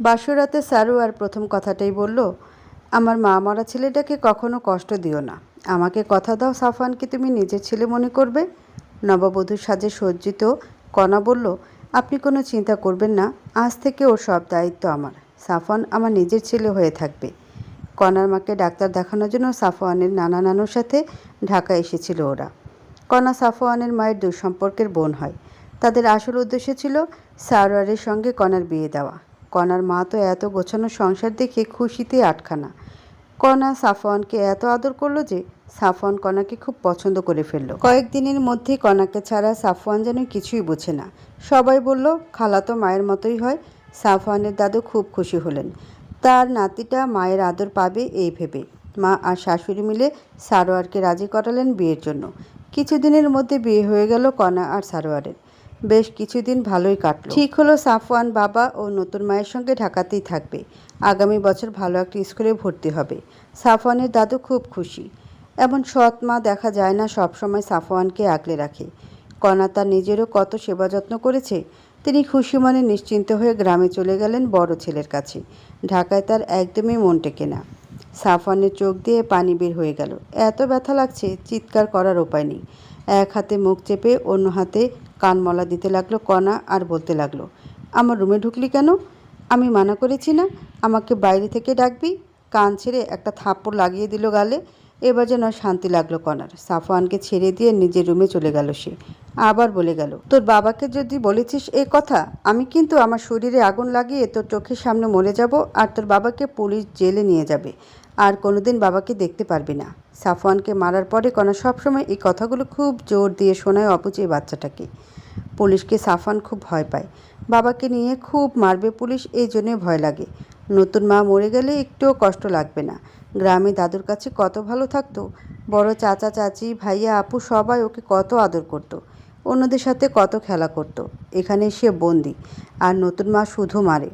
বাসরাতে সারু আর প্রথম কথাটাই বলল, আমার মা মরা ছেলেটাকে কখনো কষ্ট দিও না। আমাকে কথা দাও সাফানকে তুমি নিজের ছেলে মনে করবে? নববধূর সাজে সজ্জিত কণা বলল, আপনি কোনো চিন্তা করবেন না, আজ থেকে ওর সব দায়িত্ব আমার। সাফান আমার নিজের ছেলে হয়ে থাকবে। কণার মাকে ডাক্তার দেখানোর জন্য সাফওয়ানের নানা নানুর সাথে ঢাকা এসেছিল ওরা। কণা সাফওয়ানের মায়ের দুঃসম্পর্কের বোন হয়। তাদের আসল উদ্দেশ্য ছিল সারোয়ারের সঙ্গে কণার বিয়ে দেওয়া। কণার মা তো এত গোছানো সংসার দেখে খুশিতে আটখানা। কণা সাফওয়ানকে এত আদর করল যে সাফওয়ান কণাকে খুব পছন্দ করে ফেলল। কয়েকদিনের মধ্যে কণাকে ছাড়া সাফওয়ান যেন কিছুই বোঝে না। সবাই বলল, খালা তো মায়ের মতোই হয়। সাফওয়ানের দাদু খুব খুশি হলেন। তার নাতিটা মায়ের আদর পাবে এই ভেবে। মা আর শাশুড়ি মিলে সারোয়ারকে রাজি করালেন বিয়ের জন্য। কিছুদিনের মধ্যে বিয়ে হয়ে গেল কণা আর সারোয়ারের। বেশ কিছুদিন ভালোই কাটলো। ঠিক হলো সাফওয়ান বাবা ও নতুন মায়ের সঙ্গে ঢাকাতেই থাকবে। আগামী বছর ভালো একটা স্কুলে ভর্তি হবে। সাফওয়ানের দাদু খুব খুশি। এমন সৎ মা দেখা যায় না সবসময় সাফওয়ানকে আগলে রাখে। কণা তার নিজেরও কত সেবা যত্ন করেছে, তিনি খুশি মনে নিশ্চিন্ত হয়ে গ্রামে চলে গেলেন বড় ছেলের কাছে। ঢাকায় তার একদমই মন টেকে না। সাফওয়ানের চোখ দিয়ে পানি বের হয়ে গেল। এত ব্যথা লাগছে, চিৎকার করার উপায় নেই। এক হাতে মুখ চেপে অন্য হাতে কানমলা দিতে লাগল, কণা আর বলতে লাগল, আমার রুমে ঢুকলি কেন? আমি মানা করেছি না? আমাকে বাইরে থেকে ডাকবি? কান ছেড়ে একটা থাপ্পড় লাগিয়ে দিল গালে। এবার যেন শান্তি লাগল কণার। সাফওয়ানকে ছেড়ে দিয়ে নিজের রুমে চলে গেল সে। আবার বলে গেল, তোর বাবাকে যদি বলেছিস এই কথা, আমি কিন্তু আমার শরীরে আগুন লাগিয়ে তোর চোখের সামনে মরে যাব আর তোর বাবাকে পুলিশ জেলে নিয়ে যাবে। আর কোনোদিন বাবাকে দেখতে পারবি না। সাফওয়ানকে মারার পরে কণা সবসময় এই কথাগুলো খুব জোর দিয়ে শোনায় অপুচে বাচ্চাটাকে। পুলিশকে সাফান খুব ভয় পায়। বাবাকে নিয়ে খুব মারবে পুলিশ, এই জন্যে ভয় লাগে। নতুন মা মরে গেলে একটুও কষ্ট লাগবে না। গ্রামে দাদুর কাছে কত ভালো থাকতো। বড় চাচা, চাচি, ভাইয়া, আপু সবাই ওকে কত আদর করতো। অন্যদের সাথে কত খেলা করত। এখানে সে বন্দি। আর নতুন মা শুধু মারে।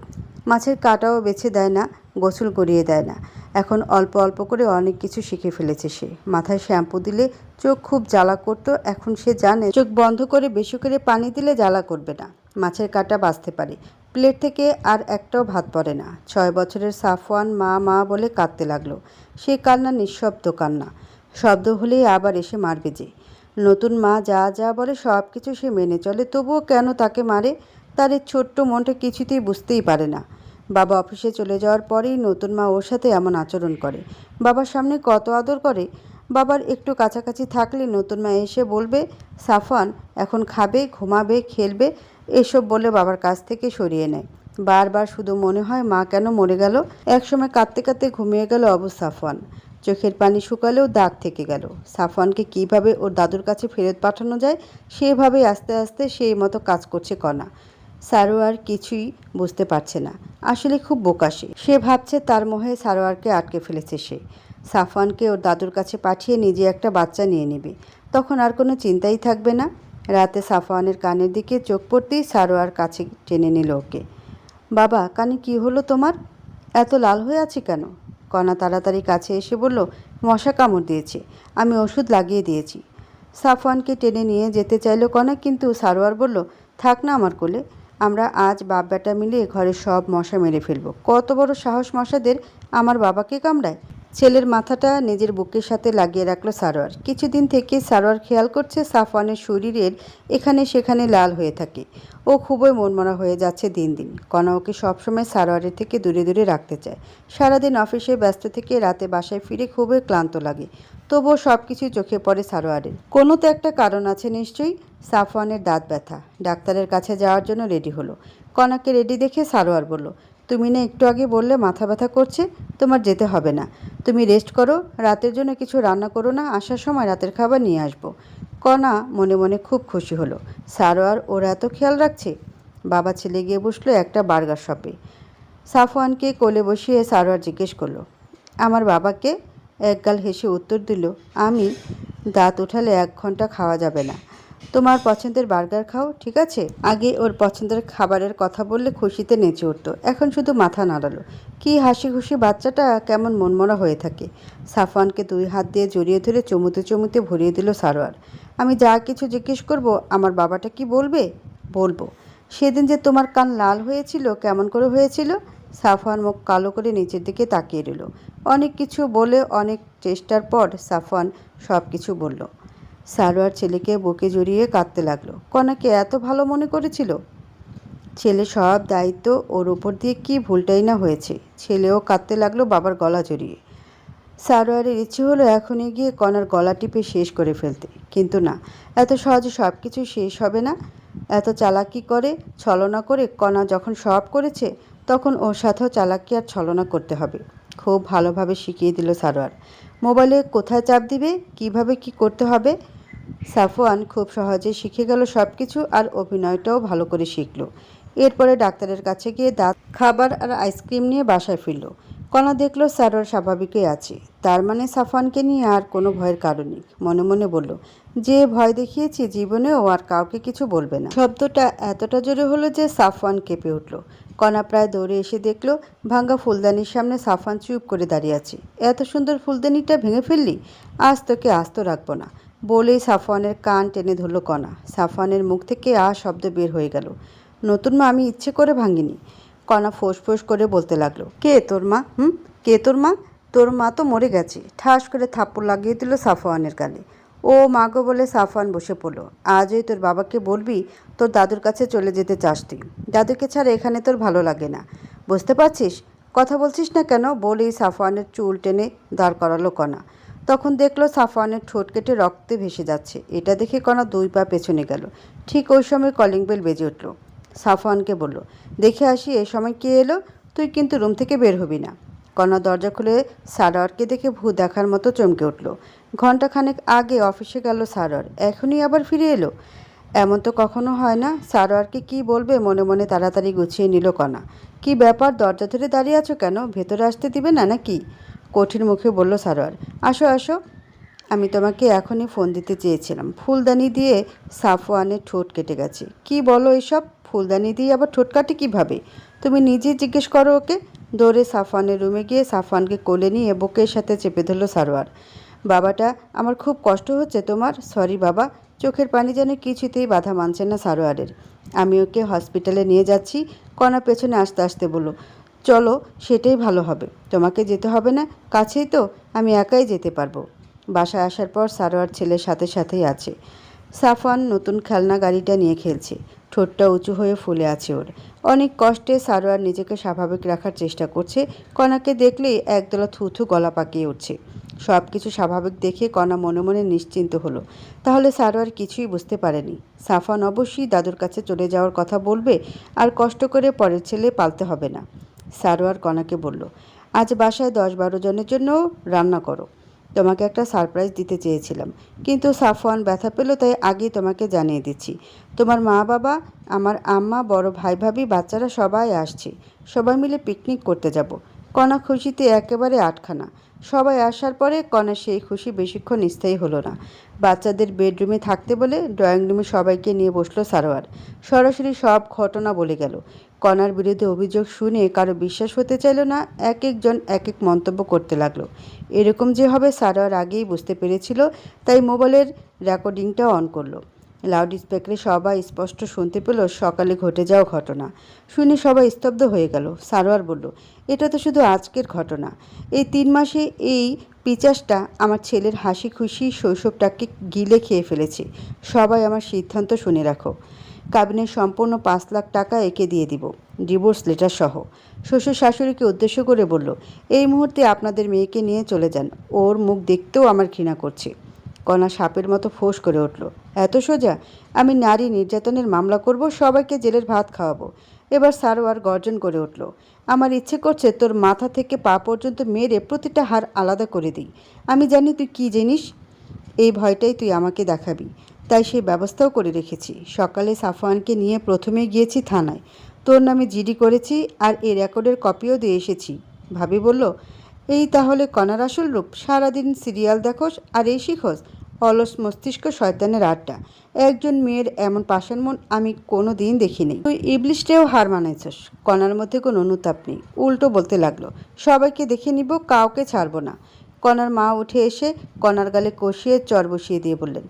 মাছের কাটাও বেছে দেয় না। গোসল করিয়ে দেয় না। এখন অল্প অল্প করে অনেক কিছু শিখে ফেলেছে সে। মাথায় শ্যাম্পু দিলে চোখ খুব জ্বালা করতো, এখন সে জানে চোখ বন্ধ করে বেশি করে পানি দিলে জ্বালা করবে না। মাছের কাটা বাঁচতে পারে। প্লেট থেকে আর একটাও ভাত পড়ে না। ছয় বছরের সাফওয়ান মা মা বলে কাঁদতে লাগল। সে কান্না নিঃশব্দ কান্না। শব্দ হলেই আবার এসে মারবে যে নতুন মা যা যা বলে সব কিছু সে মেনে চলে, তবুও কেন তাকে মারে? তার এই ছোট্ট মনটা কিছুতেই বুঝতেই পারে না। বাবা অফিসে চলে যাওয়ার পরেই নতুন মা ওর সাথে এমন আচরণ করে। বাবার সামনে কত আদর করে। বাবার একটু কাছাকাছি থাকলে নতুন মা এসে বলবে সাফান এখন খাবে, ঘুমাবে, খেলবে, এসব বলে বাবার কাছ থেকে সরিয়ে নেয়। বারবার শুধু মনে হয় মা কেন মরে গেল। একসময় কাঁদতে কাঁদতে ঘুমিয়ে গেল অবু সাফওয়ান। চোখের পানি শুকালেও দাগ থেকে গেল। সাফওয়ানকে কীভাবে ওর দাদুর কাছে ফেরত পাঠানো যায়, সেভাবেই আস্তে আস্তে সেই মতো কাজ করছে কণা সারোয়ার কিছুই বুঝতে পারছে না। আসলে খুব বোকাশে সে ভাবছে তার মোহে সারোয়ারকে আটকে ফেলেছে সে। সাফওয়ানকে ওর দাদুর কাছে পাঠিয়ে নিজে একটা বাচ্চা নিয়ে নেবে। তখন আর কোনো চিন্তাই থাকবে না। রাতে সাফওয়ানের কানের দিকে চোখ পড়তেই সারোয়ার কাছে টেনে নিল ওকে। বাবা, কানে কি হলো তোমার? এত লাল হয়ে আছে কেন? কণা তাড়াতাড়ি কাছে এসে বলল, মশা কামড় দিয়েছে। আমি ওষুধ লাগিয়ে দিয়েছি। সাফওয়ানকে টেনে নিয়ে যেতে চাইল কণা কিন্তু সারোয়ার বলল, থাক না আমার কোলে। আমরা আজ বাপ বেটা মিলে ঘরে সব মশা মেরে ফেলব। কত বড় সাহস মশাদের আমার বাবাকে কামড়ায়। ছেলের মাথাটা নিজের বুকের সাথে লাগিয়ে রাখল সারোয়ার। কিছুদিন থেকে সারোয়ার খেয়াল করছে সাফওয়ানের শরীরের এখানে সেখানে লাল হয়ে থাকে। ও খুবই মনমরা হয়ে যাচ্ছে দিন দিন। কণা ওকে সবসময় সারোয়ারের থেকে দূরে দূরে রাখতে চায়। সারাদিন অফিসে ব্যস্ত থেকে রাতে বাসায় ফিরে খুবই ক্লান্ত লাগে। তবুও সব কিছুই চোখে পড়ে সারোয়ারের। কোনো তো একটা কারণ আছে নিশ্চয়ই? সাফওয়ানের দাঁত ব্যথা। ডাক্তারের কাছে যাওয়ার জন্য রেডি হলো। কণাকে রেডি দেখে সারোয়ার বলল, তুমি না একটু আগে বললে মাথা ব্যথা করছে? তোমার যেতে হবে না। তুমি রেস্ট করো, রাতের জন্য কিছু রান্না করো না, আসার সময় রাতের খাবার নিয়ে আসব। কণা মনে মনে খুব খুশি হলো। সারোয়ার ওরা এত খেয়াল রাখছে? বাবা ছেলে গিয়ে বসল একটা বার্গার শপে। সাফওয়ানকে কোলে বসিয়ে সারোয়ার জিজ্ঞেস করল, আমার বাবাকে? একগাল হেসে উত্তর দিল, আমি দাঁত উঠালে এক ঘণ্টা খাওয়া যাবে না। তোমার পছন্দের বার্গার খাও, ঠিক আছে? আগে ওর পছন্দের খাবারের কথা বললে খুশিতে নেচে উঠতো। এখন শুধু মাথা নাড়ালো। কি হাসি খুশি বাচ্চাটা, কেমন মনমরা হয়ে থাকে। সাফওয়ানকে দুই হাত দিয়ে জড়িয়ে ধরে চমুতে চমুতে ভরিয়ে দিল সারোয়ার। আমি যা কিছু জিজ্ঞেস করব, আমার বাবাটা কি বলবে? বলব। সেদিন যে তোমার কান লাল হয়েছিল, কেমন করে হয়েছিল? সাফওয়ান মুখ কালো করে নিচের দিকে তাকিয়ে রইল। অনেক কিছু বলে অনেক চেষ্টার পর সাফওয়ান সব কিছু বলল। সারোয়ার ছেলেকে বুকে জড়িয়ে কাঁদতে লাগল। কনাকে এত ভালো মনে করেছিল? ছেলে সব দায়িত্ব ওর উপর দিয়ে কি ভুলটাই না হয়েছে। ছেলেও কাঁদতে লাগল বাবার গলা জড়িয়ে। সারোয়ারের ইচ্ছে হলো এখনই গিয়ে কনার গলা টিপে শেষ করে ফেলতে। কিন্তু না, এত সহজে সব কিছু শেষ হবে না। এত চালাকি করে, ছলনা করে কণা যখন সব করেছে, তখন ওর সাথেও চালাকি আর ছলনা করতে হবে। খুব ভালোভাবে শিখিয়ে দিল সারোয়ার মোবাইলে কোথায় চাপ দিবে? কীভাবে কি করতে হবে? সাফওয়ান খুব সহজে শিখে গেল সব কিছু আর অভিনয়টাও ভালো করে শিখলো। এরপরে ডাক্তারের কাছে গিয়ে দাঁত, খাবার আর আইসক্রিম নিয়ে বাসায় ফিরল। কণা দেখল স্যারোর স্বাভাবিকই আছে। তার মানে সাফওয়ানকে নিয়ে আর কোনো ভয়ের কারণ নেই। মনে মনে বলল, যে ভয় দেখিয়েছি জীবনেও আর কাউকে কিছু বলবে না। শব্দটা এতটা জোরে হলো যে সাফওয়ান কেঁপে উঠল। কণা প্রায় দৌড়ে এসে দেখল, ভাঙ্গা ফুলদানির সামনে সাফওয়ান চুপ করে দাঁড়িয়ে আছে। এত সুন্দর ফুলদানিটা ভেঙে ফেললি? আজ তোকে আস্ত রাখব না। বলেই সাফওয়ানের কান টেনে ধরল কণা। সাফওয়ানের মুখ থেকে আ শব্দ বের হয়ে গেল। নতুন মা, আমি ইচ্ছে করে ভাঙিনি কণা ফোঁস ফোঁস করে বলতে লাগল, কে তোর মা? হুম? কে তোর মা? তোর মা তো মরে গেছে। ঠাস করে থাপ্পড় লাগিয়ে দিল সাফওয়ানের গালে ও মা গো, বলে সাফওয়ান বসে পড়ল, আজই তোর বাবাকে বলবি, তোর দাদুর কাছে চলে যেতে চাস তুই। দাদুকে ছাড়া এখানে তোর ভালো লাগে না। বুঝতে পারছিস? কথা বলছিস না কেন? বলেই সাফওয়ানের চুল টেনে দাঁড় করালো কণা। তখন দেখল সাফওয়ানের ঠোঁট কেটে রক্তে ভেসে যাচ্ছে। এটা দেখে কণা দুই পা পেছনে গেল। ঠিক ওই সময় কলিং বেল বেজে উঠল। সাফওয়ানকে বলল, দেখে আসি, এ সময় কে এলো? তুই কিন্তু রুম থেকে বের হবি না। কণা দরজা খুলে সারোয়ারকে দেখে ভূ দেখার মতো চমকে উঠল। ঘণ্টাখানেক আগে অফিসে গেল সারোয়ার। এখনই আবার ফিরে এলো? এমন তো কখনো হয় না। সারোয়ারকে কি বলবে? মনে মনে তাড়াতাড়ি গুছিয়ে নিল কণা। কি ব্যাপার? দরজা ধরে দাঁড়িয়ে আছো কেন? ভেতরে আসতে দিবে না নাকি? কঠিন মুখে বলল, সারোয়ার, আসো আসো। আমি তোমাকে এখনই ফোন দিতে চেয়েছিলাম। ফুলদানি দিয়ে সাফওয়ানের ঠোঁট কেটে গেছে। কি বলো এসব? ফুলদানি দিয়ে আবার ঠোঁট কাটে কীভাবে? তুমি নিজে জিজ্ঞেস করো ওকে। দৌড়ে সাফওয়ানের রুমে গিয়ে সাফওয়ানকে কোলে নিয়ে বুকের সাথে চেপে ধরলো, সারোয়ার, বাবাটা, আমার খুব কষ্ট হচ্ছে তোমার। সরি, বাবা, চোখের পানি যেন কিছুতেই বাধা মানছে না সারোয়ারের। আমি ওকে হসপিটালে নিয়ে যাচ্ছি। কণা পেছনে আসতে আসতে বলল চলো, সেটাই ভালো হবে। তোমাকে যেতে হবে না, কাছেই তো, আমি একাই যেতে পারব। বাসায় আসার পর সারোয়ার ছেলের সাথে সাথেই আছে। সাফান নতুন খেলনা গাড়িটা নিয়ে খেলছে। ঠোঁটটা উঁচু হয়ে ফুলে আছে ওর। অনেক কষ্টে সারোয়ার নিজেকে স্বাভাবিক রাখার চেষ্টা করছে। কণাকে দেখলেই একদলা থুথু গলা পাকিয়ে উঠছে। সব কিছু স্বাভাবিক দেখে কণা মনে মনে নিশ্চিন্ত হলো। তাহলে সারোয়ার কিছুই বুঝতে পারেনি। সাফান অবশ্যই দাদুর কাছে চলে যাওয়ার কথা বলবে, আর কষ্ট করে পরের ছেলে পালতে হবে না। সারোয়ার কণাকে বলল, আজ বাসায় দশ বারো জনের জন্য রান্না করো। তোমাকে একটা সারপ্রাইজ দিতে চেয়েছিলাম। কিন্তু সাফওয়ান ব্যথা পেল, তাই আগেই তোমাকে জানিয়ে দিচ্ছি। তোমার মা বাবা, আমার আম্মা, বড় ভাই, ভাবি, বাচ্চারা সবাই আসছে। সবাই মিলে পিকনিক করতে যাব। কণা খুশিতে একেবারে আটখানা। সবাই আসার পরে কণা সেই খুশি বেশিক্ষণ স্থায়ী হলো না। বাচ্চাদের বেডরুমে থাকতে বলে ড্রয়িং রুমে সবাইকে নিয়ে বসল সারোয়ার। সরাসরি সব ঘটনা বলে গেল। কণার বিরুদ্ধে অভিযোগ শুনে কারও বিশ্বাস হতে চাইল না, এক একজন এক এক মন্তব্য করতে লাগল। এরকম যে হবে সারোয়ার আগেই বুঝতে পেরেছিল, তাই মোবাইলের রেকর্ডিংটা অন করল। লাউড স্পিকারে সবাই স্পষ্ট শুনতে পেল সকালে ঘটে যাওয়া ঘটনা। শুনে সবাই স্তব্ধ হয়ে গেল। সারোয়ার বলল, এটা তো শুধু আজকের ঘটনা। এই তিন মাসে এই পিচাসটা আমার ছেলের হাসি খুশি শৈশবটাকে গিলে খেয়ে ফেলেছে। সবাই আমার সিদ্ধান্ত শুনে রাখো। কাবিনের সম্পূর্ণ পাঁচ লাখ টাকা একে দিয়ে দিব, ডিভোর্স লেটার সহ। শ্বশুর শাশুড়িকে উদ্দেশ্য করে বলল, এই মুহূর্তে আপনাদের মেয়েকে নিয়ে চলে যান, ওর মুখ দেখতেও আমার ঘৃণা করছে। কণা সাপের মতো ফোঁস করে উঠল, এত সোজা? আমি নারী নির্যাতনের মামলা করব, সবাইকে জেলের ভাত খাওয়াবো। এবার সারোয়ার গর্জন করে উঠল, আমার ইচ্ছে করছে তোর মাথা থেকে পা পর্যন্ত মেরে প্রতিটা হার আলাদা করে দিই। আমি জানি তুই কী জিনিস, এই ভয়টাই তুই আমাকে দেখাবি। তাই সেই ব্যবস্থাও করে রেখেছি। সকালে সাফওয়ানকে নিয়ে প্রথমে গিয়েছি থানায়। তোর নামে জিডি করেছি আর এই রেকর্ডের কপিও দিয়ে এসেছি। ভাবি বলল, এই তাহলে কণার আসল রূপ। সারাদিন সিরিয়াল দেখোস আর এই শিখোস। অলস মস্তিষ্ক শয়তানের আড্ডা। একজন মেয়ের এমন পাষাণ মন আমি কোনো দিন দেখিনি। তুই ইবলিশটাও হার মানাইছস। কণার মধ্যে কোনো অনুতাপ নেই। উল্টো বলতে লাগল, সবাইকে দেখে নিব, কাউকে ছাড়বো না। কণার মা উঠে এসে কণার গালে কষিয়ে চর বসিয়ে দিয়ে বললেন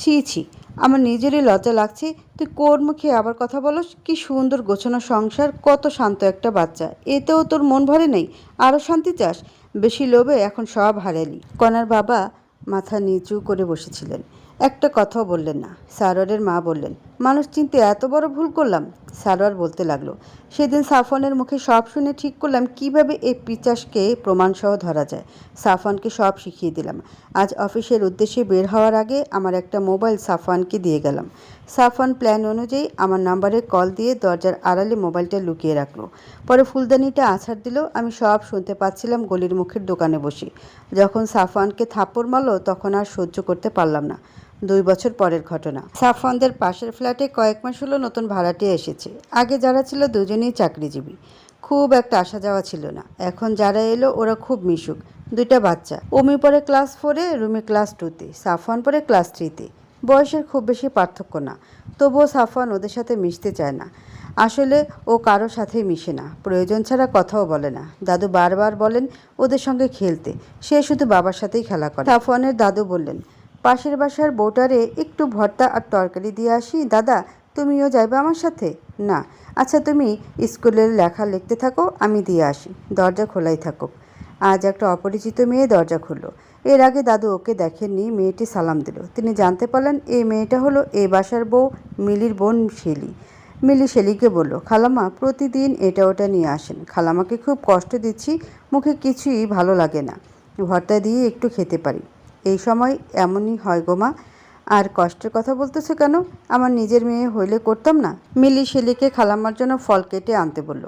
ছি ছি, আমার নিজেরই লজ্জা লাগছে। তুই কোর মুখে আবার কথা বলস? কি সুন্দর গোছানো সংসার, কত শান্ত একটা বাচ্চা। এতেও তোর মন ভরে নেই? আরও শান্তি চাস? বেশি লোভে এখন সব হারালি। কনার বাবা মাথা নিচু করে বসেছিলেন। একটা কথাও বললেন না। সারোয়ারের মা বললেন, মানুষ চিনতে এত বড় ভুল করলাম? সারোয়ার বলতে লাগল সেদিন সাফনের মুখে সব শুনে ঠিক করলাম কীভাবে এই পিচাসকে প্রমাণসহ ধরা যায়। সাফানকে সব শিখিয়ে দিলাম। আজ অফিসের উদ্দেশ্যে বের হওয়ার আগে আমার একটা মোবাইল সাফানকে দিয়ে গেলাম। সাফান প্ল্যান অনুযায়ী আমার নাম্বারে কল দিয়ে দরজার আড়ালে মোবাইলটা লুকিয়ে রাখল। পরে ফুলদানিটা আছাড় দিল। আমি সব শুনতে পাচ্ছিলাম গলির মুখের দোকানে বসে। যখন সাফানকে থাপ্পড় মারলো, তখন আর সহ্য করতে পারলাম না। দুই বছর পরের ঘটনা। সাফওয়ানদের পাশের ফ্ল্যাটে কয়েক মাস হলো নতুন ভাড়াটে এসেছে। আগে যারা ছিল দুজনেই চাকরিজীবী। খুব একটা আসা যাওয়া ছিল না। এখন যারা এলো, ওরা খুব মিশুক। দুইটা বাচ্চা। ওমি পরে ক্লাস ফোরে, রুমি ক্লাস টুতে। সাফওয়ান পরে ক্লাস থ্রিতে। বয়সের খুব বেশি পার্থক্য না। তবুও সাফওয়ান ওদের সাথে মিশতে চায় না। আসলে ও কারোর সাথেই মিশে না। প্রয়োজন ছাড়া কথাও বলে না। দাদু বারবার বলেন, ওদের সঙ্গে খেলতে। সে শুধু বাবার সাথেই খেলা করে। সাফওয়ানের দাদু বললেন পাশের বাসার বউটারে একটু ভর্তা আর তরকারি দিয়ে আসি। দাদা, তুমিও যাইবে আমার সাথে? না। আচ্ছা তুমি স্কুলের লেখা লিখতে থাকো, আমি দিয়ে আসি। দরজা খোলাই থাকুক। আজ একটা অপরিচিত মেয়ে দরজা খুললো। এর আগে দাদু ওকে দেখেননি, মেয়েটি সালাম দিল। তিনি জানতে পারলেন, এই মেয়েটা হলো এই বাসার বউ মিলির বোন শেলি। মিলি শেলিকে বলল খালামা প্রতিদিন এটা ওটা নিয়ে আসেন। খালামাকে খুব কষ্ট দিচ্ছি, মুখে কিছুই ভালো লাগে না। ভর্তা দিয়ে একটু খেতে পারি। এই সময় এমনই হয় গো মা। আর কষ্টের কথা বলতেছে কেন? আমার নিজের মেয়ে হইলে করতাম না? মিলি শিলিকে খালাম্মার জন্য ফল কেটে আনতে বলল।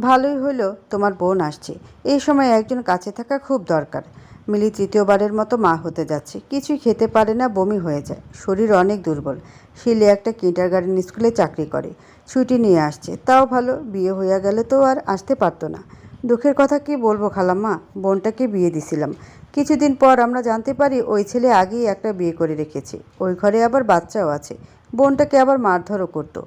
ভালোই হলো তোমার বোন আসছে। এই সময় একজন কাছে থাকা খুব দরকার। মিলি তৃতীয়বারের মতো মা হতে যাচ্ছে। কিছুই খেতে পারে না, বমি হয়ে যায়। শরীর অনেক দুর্বল। শিলি একটা কিন্টার গার্ডেন স্কুলে চাকরি করে। ছুটি নিয়ে আসছে। তাও ভালো, বিয়ে হইয়া গেলে তো আর আসতে পারতো না। দুঃখের কথা কি বলব খালাম্মা? বোনটাকে বিয়ে দিছিলাম। কিছুদিন পর আমরা জানতে পারি ওই ছেলে আগেই একটা বিয়ে করে রেখেছে। ওই ঘরে আবার বাচ্চাও আছে। বোনটাকে আবার মারধরও করতো।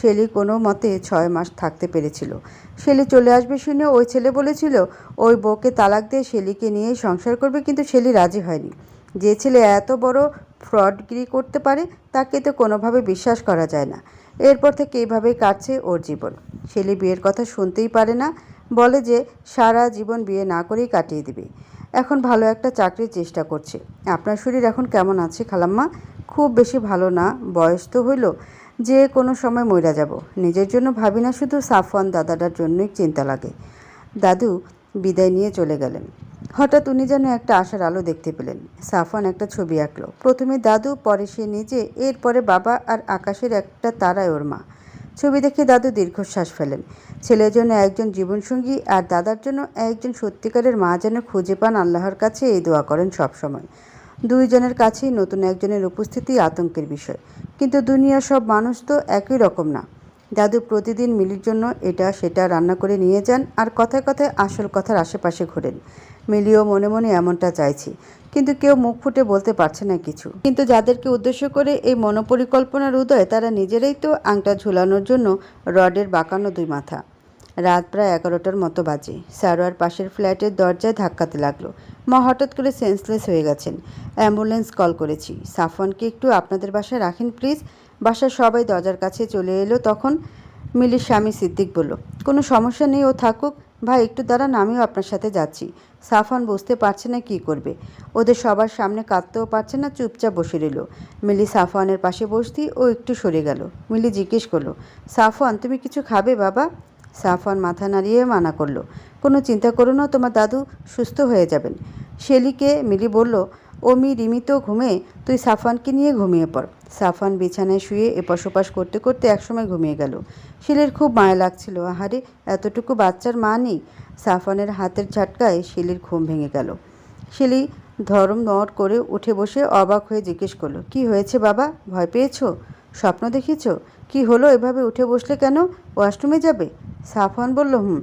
শেলি কোনো মতে ছয় মাস থাকতে পেরেছিল। শেলি চলে আসবে শুনে ওই ছেলে বলেছিল, ওই বউকে তালাক দিয়ে শেলিকে নিয়েই সংসার করবে, কিন্তু শেলি রাজি হয়নি। যে ছেলে এত বড় ফ্রডগিরি করতে পারে, তাকে তো কোনোভাবে বিশ্বাস করা যায় না। এরপর থেকে এইভাবেই কাটছে ওর জীবন। শেলি বিয়ের কথা শুনতেই পারে না। বলে যে, সারা জীবন বিয়ে না করেই কাটিয়ে দিবে। এখন ভালো একটা চাকরির চেষ্টা করছে। আপনার শরীর এখন কেমন আছে খালাম্মা? খুব বেশি ভালো না, বয়স তো হইল। যে কোনো সময় মইরা যাব। নিজের জন্য ভাবি না শুধু সাফওয়ান দাদাটার জন্যই চিন্তা লাগে। দাদু বিদায় নিয়ে চলে গেলেন। হঠাৎ উনি যেন একটা আশার আলো দেখতে পেলেন। সাফওয়ান একটা ছবি আঁকলো। প্রথমে দাদু, পরে সে নিজে, এরপরে বাবা আর আকাশের একটা তারায় ওর মা। ছবি দেখে দাদু দীর্ঘশ্বাস ফেলেন। ছেলের জন্য একজন জীবনসঙ্গী আর দাদার জন্য একজন সত্যিকারের মা যেন খুঁজে পান আল্লাহর কাছে এই দোয়া করেন সবসময়। দুইজনের কাছেই নতুন একজনের উপস্থিতি আতঙ্কের বিষয়। কিন্তু দুনিয়ার সব মানুষ তো একই রকম না। দাদু প্রতিদিন মিলির জন্য এটা সেটা রান্না করে নিয়ে যান আর কথায় কথায় আসল কথার আশেপাশে ঘোরেন। মিলিও মনে মনে এমনটা চাইছি। কিন্তু কেউ মুখ ফুটে বলতে পারছে না কিছু। কিন্তু যাদেরকে উদ্দেশ্য করে এই মনোপরিকল্পনার উদয়, তারা নিজেরাই তো আংটা ঝুলানোর জন্য রডের বাঁকানো দুই মাথা। রাত প্রায় এগারোটার মতো বাজে। সারোয়ার পাশের ফ্ল্যাটের দরজায় ধাক্কাতে লাগল। মা হঠাৎ করে সেন্সলেস হয়ে গেছেন। অ্যাম্বুলেন্স কল করেছি। সাফওয়ানকে একটু আপনাদের বাসায় রাখেন, প্লিজ। বাসার সবাই দরজার কাছে চলে এলো তখন মিলির স্বামী সিদ্দিক বলল, কোনো সমস্যা নেই, ও থাকুক। ভাই, একটু দাঁড়ান, আমিও আপনার সাথে যাচ্ছি। সাফান বুঝতে পারছে না কি করবে। ওদের সবার সামনে কাঁদতেও পারছে না, চুপচাপ বসে রইল। মিলি সাফওয়ানের পাশে বসতি ও একটু সরে গেল। মিলি জিজ্ঞেস করল, সাফওয়ান, তুমি কিছু খাবে বাবা? সাফওয়ান মাথা নাড়িয়ে মানা করল, কোনো চিন্তা করো না, তোমার দাদু সুস্থ হয়ে যাবেন। শেলিকে মিলি বলল অমি, রিমি তো ঘুমে তুই সাফানকে নিয়ে ঘুমিয়ে পড়। সাফান বিছানায় শুয়ে এপাশ ওপাশ করতে করতে একসময় ঘুমিয়ে গেল। শিলের খুব মায়া লাগছিল। আহারে, এতটুকু বাচ্চার মা নেই? সাফানের হাতের ঝাটকায় শিলির ঘুম ভেঙে গেল। শিলি ধরম নড় করে উঠে বসে অবাক হয়ে জিজ্ঞেস করল, কি হয়েছে বাবা? ভয় পেয়েছ? স্বপ্ন দেখেছ কি হলো? এভাবে উঠে বসলে কেন? ওয়াশরুমে যাবে? সাফওয়ান বলল, হুম।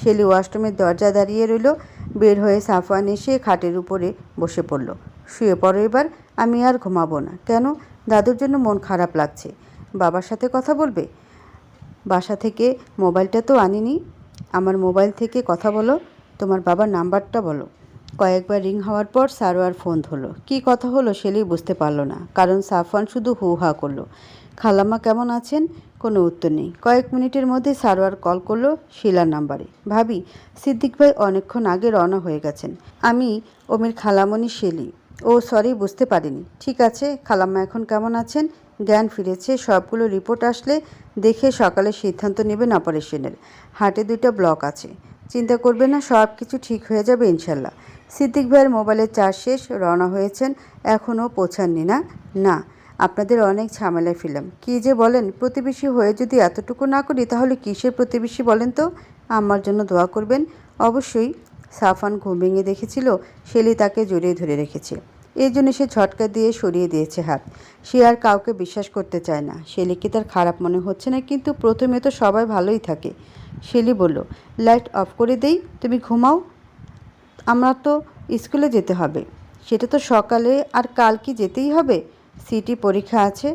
শেলি ওয়াশরুমের দরজা দাঁড়িয়ে রইল। বের হয়ে সাফান এসে খাটের উপরে বসে পড়ল। শুয়ে পড়ো এবার, আমি আর ঘুমাবো না। কেন? দাদুর জন্য মন খারাপ লাগছে। বাবার সাথে কথা বলবে? বাসা থেকে মোবাইলটা তো আনিনি। আমার মোবাইল থেকে কথা বলো, তোমার বাবার নাম্বারটা বলো। কয়েকবার রিং হওয়ার পর সারোয়ার ফোন ধরলো। কী কথা হলো শেলি বুঝতে পারল না, কারণ সাফওয়ান শুধু হু হা করল। খালাম্মা কেমন আছেন? কোনো উত্তর নেই। কয়েক মিনিটের মধ্যে সারোয়ার কল করল শিলার নাম্বারে। ভাবি, সিদ্দিক ভাই অনেকক্ষণ আগে রওনা হয়ে গেছেন। আমি, ওমের খালামণি, শেলি। ও সরি, বুঝতে পারিনি। ঠিক আছে, খালাম্মা এখন কেমন আছেন? জ্ঞান ফিরেছে, সবগুলো রিপোর্ট আসলে দেখে সকালে সিদ্ধান্ত নেবেন অপারেশনের হার্টে দুইটা ব্লক আছে। চিন্তা করবে না সব কিছু ঠিক হয়ে যাবে ইনশাল্লাহ। সিদ্দিক ভাইয়ের মোবাইলের চার্জ শেষ, রওনা হয়েছেন, এখনও পৌঁছাননি না? না, আপনাদের অনেক ঝামেলায় ফিলাম কী যে বলেন, প্রতিবেশী হয়ে যদি এতটুকু না করি, তাহলে কিসের প্রতিবেশী বলেন তো? আমার জন্য দোয়া করবেন। অবশ্যই সাফান ঘুম ভেঙে দেখেছিল, শেলি তাকে জড়িয়ে ধরে রেখেছে। এই জন্য সে ঝটকা দিয়ে সরিয়ে দিয়েছে হাত। সে আর কাউকে বিশ্বাস করতে চায় না। শেলিকে তার খারাপ মনে হচ্ছে না, কিন্তু প্রথমে তো সবাই ভালোই থাকে। শেলি বলল লাইট অফ করে দেই, তুমি ঘুমাও। আমরা তো স্কুলে যেতে হবে। সেটা তো সকালে আর কাল কি যেতেই হবে? সিটি পরীক্ষা আছে,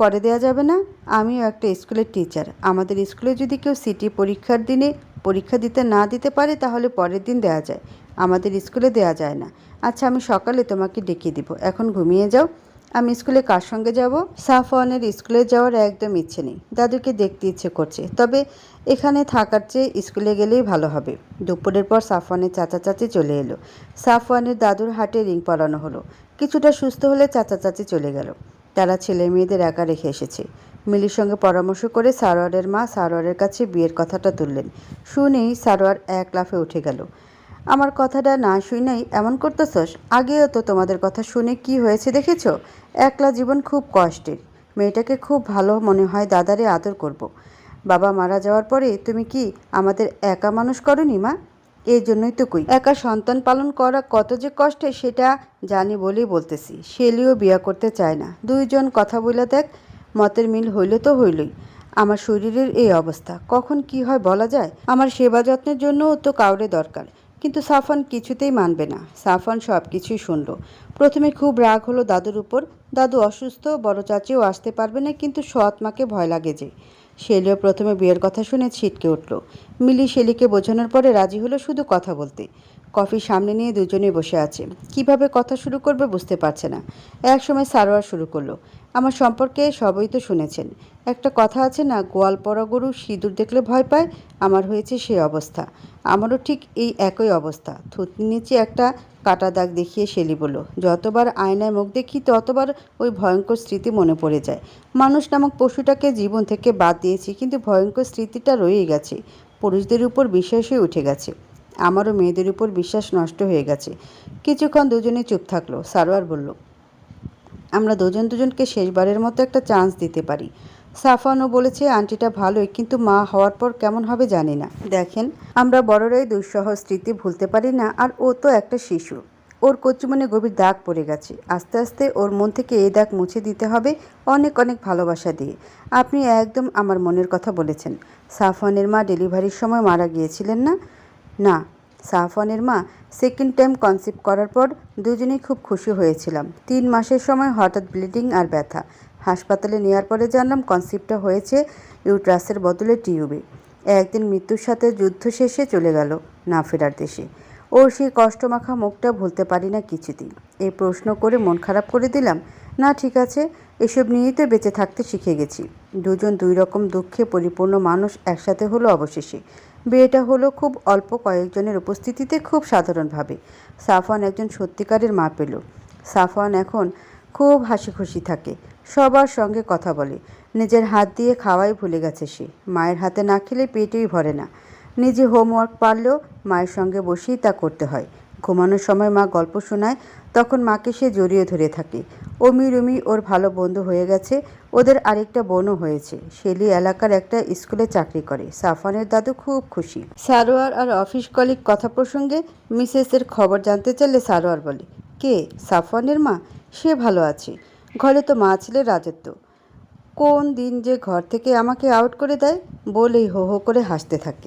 পরে দেওয়া যাবে না। আমিও একটা স্কুলের টিচার আমাদের স্কুলে যদি কেউ সিটি পরীক্ষার দিনে পরীক্ষা দিতে না দিতে পারে তাহলে পরের দিন দেওয়া যায়। আমাদের স্কুলে দেওয়া যায় না। আচ্ছা আমি সকালে তোমাকে ডেকে দিব। এখন ঘুমিয়ে যাও। আমি স্কুলে কার সঙ্গে যাব? সাফওয়ানের স্কুলে যাওয়ার একদম ইচ্ছে নেই। দাদুকে দেখতে ইচ্ছে করছে। তবে এখানে থাকার চেয়ে স্কুলে গেলেই ভালো হবে। দুপুরের পর সাফওয়ানের চাচা চাচি চলে এলো। সাফওয়ানের দাদুর হাটে রিং পরানো হলো। কিছুটা সুস্থ হলে চাচা চাচি চলে গেল। তারা ছেলে মেয়েদের একা রেখে এসেছে। মিলির সঙ্গে পরামর্শ করে সারোয়ারের মা সারোয়ারের কাছে বিয়ের কথাটা তুললেন। শুনেই সারোয়ার এক লাফে উঠে গেল। আমার কথাটা না শুনেই এমন করতেছস? আগেও তো তোমাদের কথা শুনে কি হয়েছে দেখেছ? একলা জীবন খুব কষ্টের। মেয়েটাকে খুব ভালো মনে হয় দাদারে আদর করব। বাবা মারা যাওয়ার পরে তুমি কি আমাদের একা মানুষ করনি মা? এই জন্যই তো কই। একা সন্তান পালন করা কত যে কষ্টে সেটা জানি বলেই বলতেছি। শেলিও বিয়া করতে চায় না। দুইজন কথা বলে দেখ মতের মিল হইলে তো হইলই। আমার শরীরের এই অবস্থা, কখন কি হয় বলা যায়? আমার সেবা যত্নের জন্যও তো কাউরে দরকার, কিন্তু সাফান কিছুতেই মানবে না। সাফান সব কিছুই শুনল। প্রথমে খুব রাগ হলো দাদুর উপর। দাদু অসুস্থ, বড় চাচিও আসতে পারবে না, কিন্তু সৎ মাকে ভয় লাগে যে। শেলিও প্রথমে বিয়ের কথা শুনে ছিটকে উঠল। মিলি শেলিকে বোঝানোর পরে রাজি হলো শুধু কথা বলতে। কফি সামনে নিয়ে দুজনেই বসে আছে। কীভাবে কথা শুরু করবে বুঝতে পারছে না। এক সময় সারোয়ার শুরু করল। আমার সম্পর্কে সবই তো শুনেছেন। একটা কথা আছে না, গোয়াল পরা গরু সিঁদুর দেখলে ভয় পায়, আমার হয়েছে সেই অবস্থা। আমারও ঠিক এই একই অবস্থা। থুতনি নিচে একটা কাটা দাগ দেখিয়ে শেলি বলল, যতবার আয়নায় মুখ দেখি ততবার ওই ভয়ঙ্কর স্মৃতি মনে পড়ে যায়। মানুষ নামক পশুটাকে জীবন থেকে বাদ দিয়েছি, কিন্তু ভয়ঙ্কর স্মৃতিটা রয়েই গেছে। পুরুষদের উপর বিশ্বাসই উঠে গেছে। আমারও মেয়েদের উপর বিশ্বাস নষ্ট হয়ে গেছে। কিছুক্ষণ দুজনে চুপ থাকল, সারোয়ার বলল আমরা দুজন দুজনকে শেষবারের মতো একটা চান্স দিতে পারি। সাফানও বলেছে, আন্টিটা ভালোই, কিন্তু মা হওয়ার পর কেমন হবে জানি না। দেখেন, আমরা বড়রাই দুঃসহ স্মৃতি ভুলতে পারি না, আর ও তো একটা শিশু। ওর কচুমনে গভীর দাগ পড়ে গেছে। আস্তে আস্তে ওর মন থেকে এই দাগ মুছে দিতে হবে, অনেক অনেক ভালোবাসা দিয়ে। আপনি একদম আমার মনের কথা বলেছেন। সাফানের মা ডেলিভারির সময় মারা গিয়েছিলেন না? না সাফওয়ানের মা সেকেন্ড টাইম কনসিভ করার পর দুজনেই খুব খুশি হয়েছিলাম। তিন মাসের সময় হঠাৎ ব্লিডিং আর ব্যথা। হাসপাতালে নেওয়ার পরে জানলাম কনসিভটা হয়েছে ইউট্রাসের বদলে টিউবে। একদিন মৃত্যুর সাথে যুদ্ধ শেষে চলে গেল না ফেরার দেশে। ওর সেই কষ্টমাখা মুখটা ভুলতে পারি না কিছুদিন এই প্রশ্ন করে মন খারাপ করে দিলাম, না, ঠিক আছে, এসব নিয়েই তো বেঁচে থাকতে শিখে গেছি। দুজন দুই রকম দুঃখে পরিপূর্ণ মানুষ একসাথে হলো অবশেষে। বিয়েটা হলো খুব অল্প কয়েকজনের উপস্থিতিতে খুব সাধারণভাবে। সাফওয়ান একজন সত্যিকারের মা পেল। সাফওয়ান এখন খুব হাসি খুশি থাকে। সবার সঙ্গে কথা বলে। নিজের হাত দিয়ে খাওয়াই ভুলে গেছে সে। মায়ের হাতে না খেলে পেটেই ভরে না। নিজে হোমওয়ার্ক পারলেও মায়ের সঙ্গে বসেই তা করতে হয়। ঘুমানোর সময় মা গল্প শোনায়, তখন মাকে সে জড়িয়ে ধরে থাকে। অমি রুমি ওর ভালো বন্ধু হয়ে গেছে। ওদের আরেকটা বোনও হয়েছে। শেলি এলাকার একটা স্কুলে চাকরি করে। সাফানের দাদু খুব খুশি। সারোয়ার আর অফিস কলিগ কথা প্রসঙ্গে মিসেসের খবর জানতে চাইলে সারোয়ার বলে, কে? সাফানের মা? সে ভালো আছে। ঘরে তো মা ছেলে রাজত্ব। কোন দিন যে ঘর থেকে আমাকে আউট করে দেয়, বলেই হো হো করে হাসতে থাকে।